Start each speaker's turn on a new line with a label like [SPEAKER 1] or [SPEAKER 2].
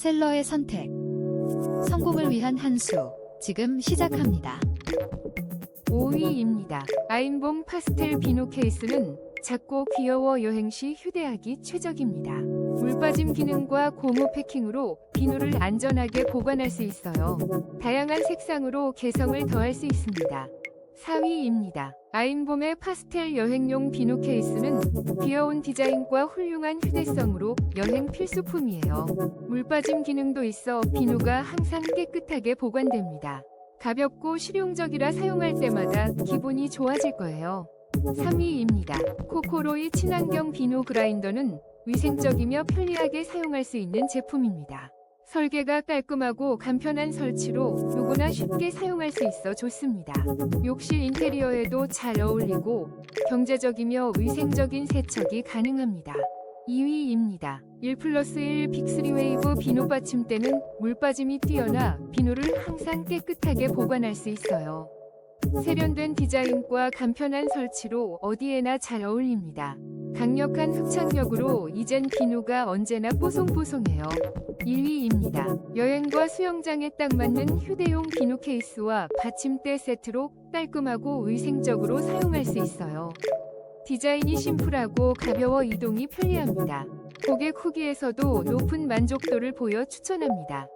[SPEAKER 1] 셀러의 선택. 성공을 위한 한 수. 지금 시작합니다.
[SPEAKER 2] 5위입니다. 아인봉 파스텔 비누 케이스는 작고 귀여워 여행 시 휴대하기 최적입니다. 물빠짐 기능과 고무 패킹으로 비누를 안전하게 보관할 수 있어요. 다양한 색상으로 개성을 더할 수 있습니다. 4위입니다. 아인봄의 파스텔 여행용 비누 케이스는 귀여운 디자인과 훌륭한 휴대성으로 여행 필수품이에요. 물빠짐 기능도 있어 비누가 항상 깨끗하게 보관됩니다. 가볍고 실용적이라 사용할 때마다 기분이 좋아질 거예요. 3위입니다. 코코로이 친환경 비누 그라인더는 위생적이며 편리하게 사용할 수 있는 제품입니다. 설계가 깔끔하고 간편한 설치로 누구나 쉽게 사용할 수 있어 좋습니다. 욕실 인테리어에도 잘 어울리고 경제적이며 위생적인 세척이 가능합니다. 2위입니다. 1 플러스 1 빅3 웨이브 비누 받침대는 물 빠짐이 뛰어나 비누를 항상 깨끗하게 보관할 수 있어요. 세련된 디자인과 간편한 설치로 어디에나 잘 어울립니다. 강력한 흡착력으로 이젠 비누가 언제나 뽀송뽀송해요. 1위입니다. 여행과 수영장에 딱 맞는 휴대용 비누 케이스와 받침대 세트로 깔끔하고 위생적으로 사용할 수 있어요. 디자인이 심플하고 가벼워 이동이 편리합니다. 고객 후기에서도 높은 만족도를 보여 추천합니다.